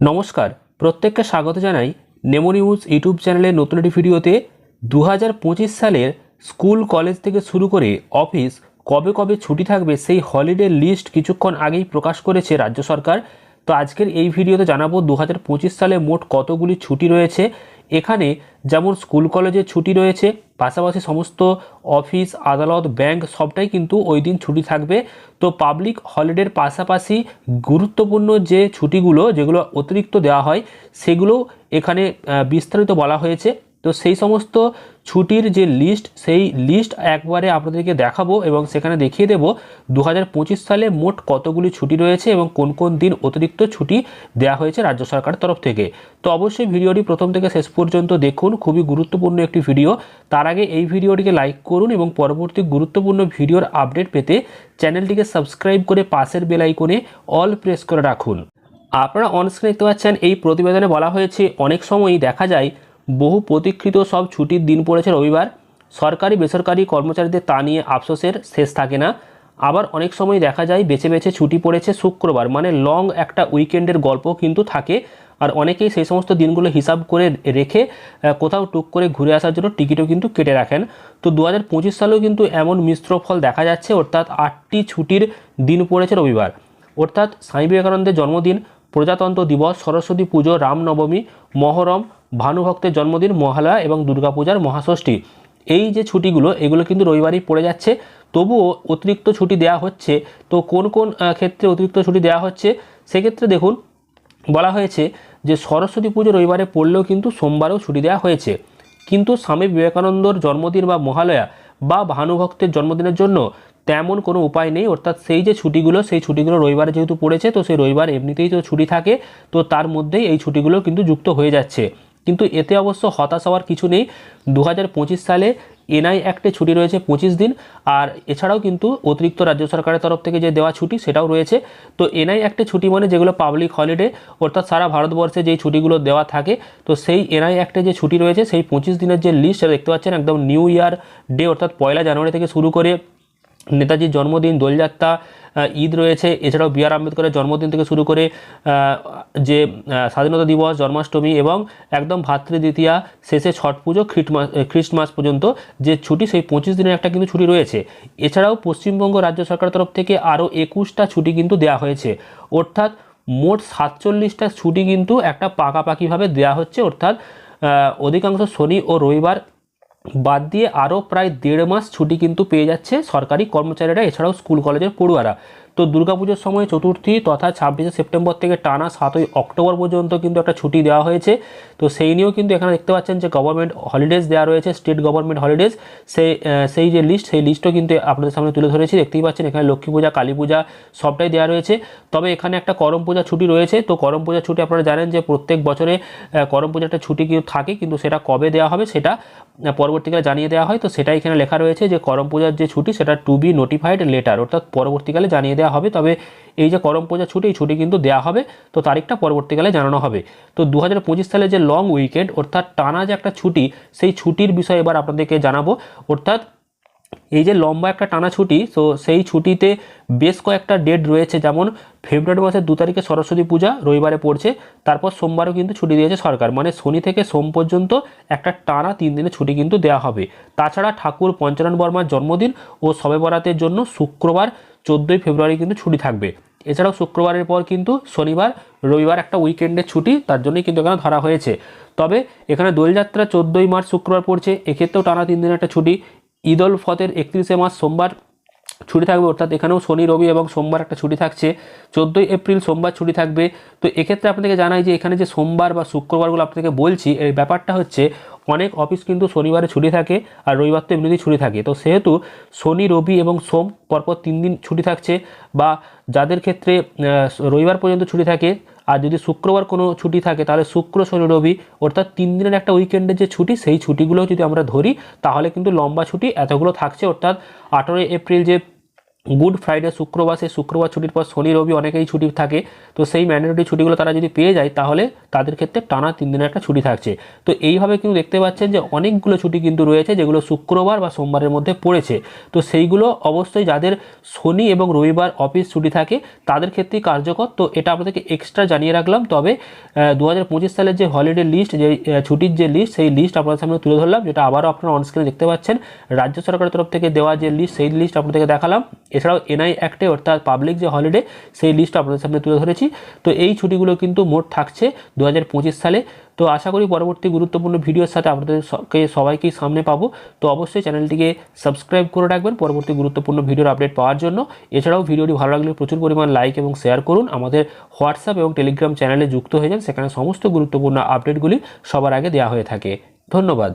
নমস্কার, প্রত্যেককে স্বাগত জানাই নেমো নিউজ ইউটিউব চ্যানেলের নতুন একটি ভিডিওতে। দু হাজার পঁচিশ সালের স্কুল, কলেজ থেকে শুরু করে অফিস কবে কবে ছুটি থাকবে সেই হলিডে লিস্ট কিছুক্ষণ আগেই প্রকাশ করেছে রাজ্য সরকার। তো আজকের এই ভিডিওতে জানাব দু হাজার পঁচিশ সালে মোট কতগুলি ছুটি রয়েছে এখানে যেমন স্কুল কলেজের ছুটি রয়েছে, পাশাপাশি সমস্ত অফিস, আদালত, ব্যাংক সবটাই কিন্তু ওই দিন ছুটি থাকবে। তো পাবলিক হলিডের পাশাপাশি গুরুত্বপূর্ণ যে ছুটিগুলো, যেগুলো অতিরিক্ত দেওয়া হয়, সেগুলো এখানে বিস্তারিত বলা হয়েছে। তো সেই সমস্ত ছুটির যে লিস্ট সেই লিস্ট একবারে আপনাদেরকে দেখাবো এবং সেখানে দেখিয়ে দেব দু হাজার পঁচিশ সালে মোট কতগুলি ছুটি রয়েছে এবং কোন কোন দিন অতিরিক্ত ছুটি দেওয়া হয়েছে রাজ্য সরকারের তরফ থেকে। তো অবশ্যই ভিডিওটি প্রথম থেকে শেষ পর্যন্ত দেখুন, খুবই গুরুত্বপূর্ণ একটি ভিডিও। তার আগে এই ভিডিওটিকে লাইক করুন এবং পরবর্তী গুরুত্বপূর্ণ ভিডিওর আপডেট পেতে চ্যানেলটিকে সাবস্ক্রাইব করে পাশের বেল আইকনে অল প্রেস করে রাখুন। আপনারা অনস্ক্রিনে দেখতে পাচ্ছেন, এই প্রতিবেদনে বলা হয়েছে, অনেক সময়ই দেখা যায় বহু প্রতীক্ষিত সব ছুটির দিন পড়েছে রবিবার। সরকারি, বেসরকারি কর্মচারীদের তা নিয়ে আফসোসের শেষ থাকে না। আবার অনেক সময় দেখা যায় বেছে বেছে ছুটি পড়েছে শুক্রবার মানে লং একটা উইকেন্ডের গল্প কিন্তু থাকে। আর অনেকেই সেই সমস্ত দিনগুলো হিসাব করে রেখে কোথাও টুক করে ঘুরে আসার জন্য টিকিটও কিন্তু কেটে রাখেন। তো দু হাজার পঁচিশ সালেও কিন্তু এমন মিশ্র ফল দেখা যাচ্ছে, অর্থাৎ আটটি ছুটির দিন পড়েছে রবিবার। অর্থাৎ স্বামী বিবেকানন্দের জন্মদিন প্রজাতন্ত্র দিবস, সরস্বতী পুজো, রামনবমী, মহরম, ভানুভক্তের জন্মদিন, মহালয়া এবং দুর্গাপূজার মহাষষ্ঠী। এই যে ছুটিগুলো, এগুলো কিন্তু রবিবারই পড়ে যাচ্ছে। তবুও অতিরিক্ত ছুটি দেওয়া হচ্ছে। তো কোন কোন ক্ষেত্রে অতিরিক্ত ছুটি দেওয়া হচ্ছে? সেক্ষেত্রে দেখুন, বলা হয়েছে যে সরস্বতী পুজো রবিবারে পড়লেও কিন্তু সোমবারেও ছুটি দেওয়া হয়েছে। কিন্তু স্বামী বিবেকানন্দর জন্মদিন বা মহালয়া বা ভানুভক্তের জন্মদিনের জন্য তেমন কোনো উপায় নেই, অর্থাৎ সেই যে ছুটিগুলো, সেই ছুটিগুলো রবিবারে যেহেতু পড়েছে, তো সেই রবিবার এমনিতেই তো ছুটি থাকে, তো তার মধ্যেই এই ছুটিগুলো কিন্তু যুক্ত হয়ে যাচ্ছে। কিন্তু এতে অবশ্য হতাশ হওয়ার কিছু নেই। দু হাজার পঁচিশ সালে এনআই অ্যাক্টে ছুটি রয়েছে পঁচিশ দিন, আর এছাড়াও কিন্তু অতিরিক্ত রাজ্য সরকারের তরফ থেকে যে দেওয়া ছুটি, সেটাও রয়েছে। তো এনআই অ্যাক্টে ছুটি মানে যেগুলো পাবলিক হলিডে অর্থাৎ সারা ভারতবর্ষে যেই ছুটিগুলো দেওয়া থাকে, তো সেই এনআই অ্যাক্টে যে ছুটি রয়েছে, সেই পঁচিশ দিনের যে লিস্ট সেটা দেখতে পাচ্ছেন, একদম নিউ ইয়ার ডে অর্থাৎ পয়লা জানুয়ারি থেকে শুরু করে নেতাজির জন্মদিন, দোলযাত্রা ঈদ রয়েছে। এছাড়াও বি আর আম্বেদকরের জন্মদিন থেকে শুরু করে যে স্বাধীনতা দিবস, জন্মাষ্টমী এবং একদম ভাতৃদ্বিতীয়া শেষে ছট পুজো খ্রিস্টমাস খ্রিস্টমাস পর্যন্ত যে ছুটি, সেই পঁচিশ দিনের একটা কিন্তু ছুটি রয়েছে। এছাড়াও পশ্চিমবঙ্গ রাজ্য সরকারের তরফ থেকে আরও একুশটা ছুটি কিন্তু দেওয়া হয়েছে। অর্থাৎ মোট সাতচল্লিশটা ছুটি কিন্তু একটা পাকাপাকিভাবে দেওয়া হচ্ছে। অর্থাৎ অধিকাংশ শনি ও রবিবার বাদ দিয়ে আরও প্রায় দেড় মাস ছুটি কিন্তু পেয়ে যাচ্ছে সরকারি কর্মচারীরা, এছাড়াও স্কুল, কলেজের পড়ুয়ারা। তো দুর্গাপুজোর সময় চতুর্থী তথা ছাব্বিশে সেপ্টেম্বর থেকে টানা সাতই অক্টোবর পর্যন্ত কিন্তু একটা ছুটি দেওয়া হয়েছে। তো সেই নিয়েও কিন্তু এখানে দেখতে পাচ্ছেন যে গভর্নমেন্ট হলিডেজ দেওয়া রয়েছে স্টেট গভর্নমেন্ট হলিডেজ সেই সেই যে লিস্ট সেই লিস্টও কিন্তু আপনাদের সামনে তুলে ধরেছি। দেখতেই পাচ্ছেন এখানে লক্ষ্মী পূজা, কালী পূজা সবটাই দেওয়া রয়েছে। তবে এখানে একটা করম পূজা ছুটি রয়েছে। তো করম পূজা ছুটি আপনারা জানেন যে প্রত্যেক বছরে করম পূজা একটা ছুটি কিন্তু থাকে, কিন্তু সেটা কবে দেওয়া হবে সেটা পরবর্তীকালে জানিয়ে দেওয়া হয়। তো সেটা এখানে লেখা রয়েছে যে করম পূজার যে ছুটি, সেটা টু বি নোটিফাইড লেটার অর্থাৎ পরবর্তীকালে জানিয়ে দেওয়া হবে। তবে এই যে করম পূজা ছুটি এই ছুটি কিন্তু দেওয়া হবে। তো তারিখটা পরবর্তীকালে জানানো হবে। তো দু হাজার পঁচিশ সালে যে লং উইকেন্ড অর্থাৎ টানা যে একটা ছুটি, সেই ছুটির বিষয়ে এবার আপনাদেরকে জানাব। অর্থাৎ এই যে লম্বা একটা টানা ছুটি, তো সেই ছুটিতে বেশ কয়েকটা ডেট রয়েছে। যেমন ফেব্রুয়ারি মাসের দু তারিখে সরস্বতী পূজা, রবিবারে পড়ছে, তারপর সোমবারও কিন্তু ছুটি দিয়েছে সরকার। মানে শনি থেকে সোম পর্যন্ত একটা টানা তিন দিনের ছুটি কিন্তু দেওয়া হবে। তাছাড়া ঠাকুর পঞ্চানন বর্মার জন্মদিন ও শবে বরাতের জন্য শুক্রবার, চোদ্দোই ফেব্রুয়ারি কিন্তু ছুটি থাকবে। এছাড়াও শুক্রবারের পর কিন্তু শনিবার, রবিবার একটা উইকেন্ডের ছুটি, তার জন্যই কিন্তু এখানে ধরা হয়েছে। তবে এখানে দোলযাত্রা চোদ্দোই মার্চ শুক্রবার পড়ছে, এক্ষেত্রেও টানা তিন দিনের একটা ছুটি। ঈদ উল ফতের একত্রিশে মার্চ সোমবার ছুটি থাকবে, অর্থাৎ এখানেও শনি, রবি এবং সোমবার একটা ছুটি থাকছে। চোদ্দোই এপ্রিল সোমবার ছুটি থাকবে। তো এক্ষেত্রে আপনাদেরকে জানাই যে এখানে যে সোমবার বা শুক্রবারগুলো আপনাদেরকে বলছি এই ব্যাপারটা হচ্ছে অনেক অফিস কিন্তু শনিবারে ছুটি থাকে আর রবিবার তো এমনিতেই ছুটি থাকে। তো সেহেতু শনি, রবি এবং সোম পরপর তিন দিন ছুটি থাকছে বা যাদের ক্ষেত্রে রবিবার পর্যন্ত ছুটি থাকে আর যদি শুক্রবার কোনো ছুটি থাকে, তাহলে শুক্র, শনি, রবি, অর্থাৎ তিন দিনের একটা উইকেন্ডের যে ছুটি, সেই ছুটিগুলো যদি আমরা ধরি, তাহলে কিন্তু লম্বা ছুটি এতগুলো থাকছে, অর্থাৎ আঠেরোই এপ্রিল যে গুড ফ্রাইডে, শুক্রবার, সেই শুক্রবার ছুটির পর শনি, রবি অনেকেই ছুটি থাকে। তো সেই ম্যান্ডেটরি ছুটিগুলো তারা যদি পেয়ে যায়, তাহলে তাদের ক্ষেত্রে টানা তিন দিনের একটা ছুটি থাকছে। তো এইভাবে কিন্তু দেখতে পাচ্ছেন যে অনেকগুলো ছুটি কিন্তু রয়েছে, যেগুলো শুক্রবার বা সোমবারের মধ্যে পড়েছে। তো সেইগুলো অবশ্যই যাদের শনি এবং রবিবার অফিস ছুটি থাকে, তাদের ক্ষেত্রেই কার্যকর। তো এটা আপনাদেরকে এক্সট্রা জানিয়ে রাখলাম। তবে দু হাজার পঁচিশ সালের যে হলিডে লিস্ট যে ছুটির যে লিস্ট সেই লিস্ট আপনাদের সামনে তুলে ধরলাম, যেটা আবারও আপনারা অনস্ক্রিনে দেখতে পাচ্ছেন। রাজ্য সরকারের তরফ থেকে দেওয়া যে লিস্ট সেই লিস্ট আপনাদেরকে দেখালাম। এছাড়াও এনআই অ্যাক্টে অর্থাৎ পাবলিক যে হলিডে সেই লিস্ট আপনাদের সামনে তুলে ধরেছি। তো এই ছুটিগুলো কিন্তু মোট থাকছে দু হাজার পঁচিশ সালে। তো আশা করি পরবর্তী গুরুত্বপূর্ণ ভিডিওর সাথে আপনাদের সবকে, সবাইকেই সামনে পাবো। তো অবশ্যই চ্যানেলটিকে সাবস্ক্রাইব করে রাখবেন পরবর্তী গুরুত্বপূর্ণ ভিডিওর আপডেট পাওয়ার জন্য। এছাড়াও ভিডিওটি ভালো লাগলে প্রচুর পরিমাণ লাইক এবং শেয়ার করুন। আমাদের হোয়াটসঅ্যাপ এবং টেলিগ্রাম চ্যানেলে যুক্ত হয়ে যান। সেখানে সমস্ত গুরুত্বপূর্ণ আপডেটগুলি সবার আগে দেওয়া হয়ে থাকে। ধন্যবাদ।